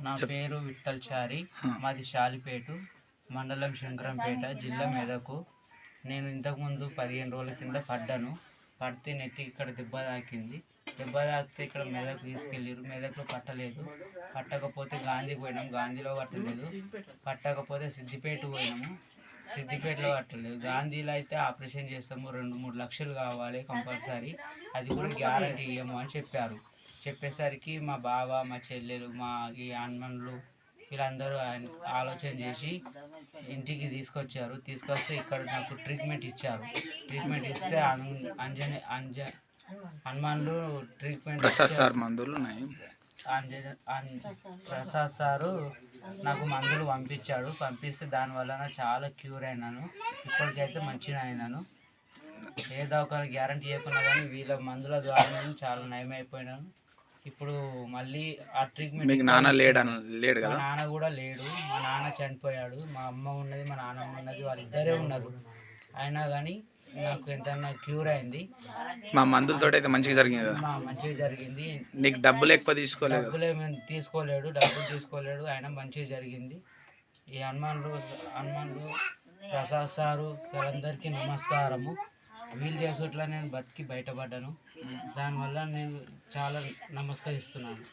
నా పేరు విఠల్చారి. మాది శాలిపేటు మండలం శంకరంపేట జిల్లా మెదకు. నేను ఇంతకుముందు పదిహేను రోజుల కింద పడ్డాను. పడితే నెత్తి ఇక్కడ దెబ్బ తాకింది. దెబ్బ తాకితే ఇక్కడ మెదక్ తీసుకెళ్ళారు మెదక్లో పట్టలేదు. పట్టకపోతే గాంధీ పోయినాం. గాంధీలో పట్టలేదు. పట్టకపోతే సిద్దిపేట పోయినాము. సిద్దిపేటలో పట్టలేదు. గాంధీలో అయితే ఆపరేషన్ చేస్తాము. రెండు మూడు లక్షలు కావాలి కంపల్సరీ. అది కూడా గ్యారంటీ ఇవ్వము అని చెప్పారు. చెప్పేసరికి మా బావ మా చెల్లెలు మా ఈ అన్నలు వీళ్ళందరూ ఆయన ఆలోచన చేసి ఇంటికి తీసుకొచ్చారు. తీసుకొస్తే ఇక్కడ నాకు ట్రీట్మెంట్ ఇచ్చారు. ట్రీట్మెంట్ ఇస్తే అంజనే అంజ హనుమాన్లు ట్రీట్మెంట్ సార్ మందులు ఉన్నాయి. ప్రసాద్ సారు నాకు మందులు పంపించాడు. పంపిస్తే దాని వలన చాలా క్యూర్ అయినాను. ఇప్పటికైతే మంచిగా అయినాను. ఏదో ఒక గ్యారంటీ చేయకున్నా కానీ వీళ్ళ మందుల ద్వారా నేను చాలా నయమైపోయినాను. ఇప్పుడు మళ్ళీ ఆ ట్రీట్మెంట్ మీకు నాన్న లేడు మా కదా? నాన్న కూడా లేడు. మా నాన్న చనిపోయాడు. మా అమ్మ ఉన్నది మా నాన్నమ్మ ఉన్నది వాళ్ళిద్దరే ఉన్నారు. అయినా కానీ నాకు ఎంత క్యూర్ అయింది. మా మందులతో అయితే మంచిగా జరిగింది కదా? మంచిగా జరిగింది. నీకు డబ్బులు ఎక్కువ తీసుకోలేదు డబ్బులు తీసుకోలేడు డబ్బులు తీసుకోలేడు. అయినా మంచిగా జరిగింది. ఈ హనుమాన్లు హనుమాన్లు ప్రసాద్ సారు వీళ్ళందరికీ నమస్కారము. వీల్ చేసేట్లా నేను బతికి బయటపడ్డాను. దానివల్ల నేను చాలా నమస్కరిస్తున్నాను.